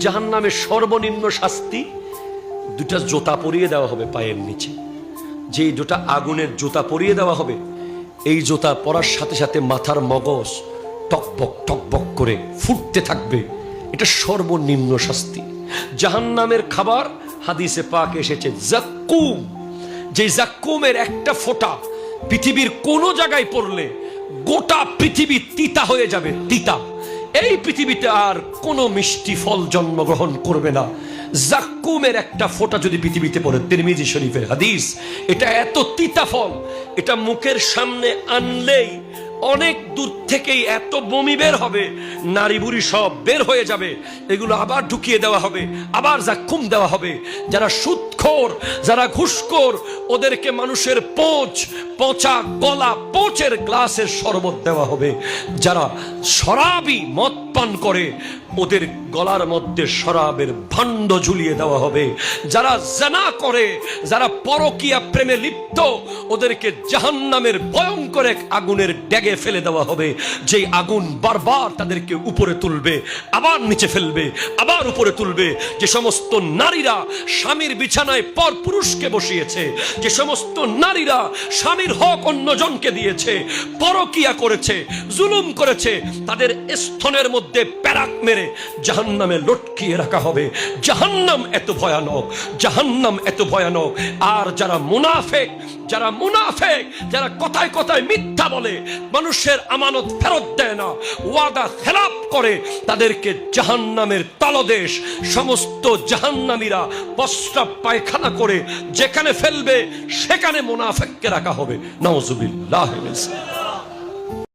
জাহান নামে সর্বনিম্ন শাস্তি, দুটা জোতা পরিয়ে দেওয়া হবে পায়ের নিচে। যে দুটা আগুনের জোতা পরিয়ে দেওয়া হবে, এই জোতা পরার সাথে সাথে মাথার মগজ টকবক টকবক করে ফুটতে থাকবে। এটা সর্বনিম্ন শাস্তি। জাহান্নামের খাবার, হাদিসে পাক এসেছে, জাক্কুম। যে জাক্কুমের একটা ফোঁটা পৃথিবীর কোনো জায়গায় পড়লে গোটা পৃথিবী তিতা হয়ে যাবে, তিতা। এই পৃথিবীতে আর কোনো মিষ্টি ফল জন্মগ্রহণ করবে না। জাক্কুমের একটা ফোঁটা যদি পৃথিবীতে পড়ে, তিরমিজি শরীফের হাদিস, এটা এত তিতা ফল, এটা মুখের সামনে আনলেই অনেক দূর থেকেই এত বমি বের হবে, নারী বুড়ি সব বের হয়ে যাবে, এগুলো আবার ঢুকিয়ে দেওয়া হবে, আবার জাক্কুম দেওয়া হবে। যারা সুদখোর যারা ঘুষখোর, ওদেরকে মানুষের পোঁচ পচা গলা পোচের গ্লাসের শরবত দেওয়া হবে। যারা শরাবি মদ পান করে, ওদের গলার মধ্যে শরাবের ভাণ্ড ঝুলিয়ে দেওয়া হবে। যারা জানা করে, যারা পরকিয়া প্রেমে লিপ্ত, ওদেরকে জাহান্নামের ভয়ঙ্কর এক আগুনের ড্যাগে ফেলে দেওয়া হবে। যেই আগুন বারবার তাদেরকে উপরে তুলবে, আবার নিচে ফেলবে, আবার উপরে তুলবে। যে সমস্ত নারীরা স্বামীর বিছানায় পর পুরুষকে বসিয়েছে, যে সমস্ত নারীরা স্বামীর হক অন্যজনকে দিয়েছে, পরকিয়া করেছে, জুলুম করেছে, তাদের স্থনের মধ্যে প্যারাক মেরে জাহান্নামে লটকিয়ে রাখা হবে। জাহান্নাম এত ভয়ানক, জাহান্নাম এত ভয়ানক। আর যারা মুনাফেক যারা মুনাফেক, যারা কথায় কথায় মিথ্যা বলে, মানুষের আমানত ফেরত দেয় না, ওয়াদা খেলাপ করে, তাদেরকে জাহান্নামের তলদেশ, সমস্ত জাহান্নামীরা প্রস্রাব পায়খানা করে, যেখানে ফেলবে, সেখানে মুনাফেককে রাখা হবে। নওজুবিল্লাহ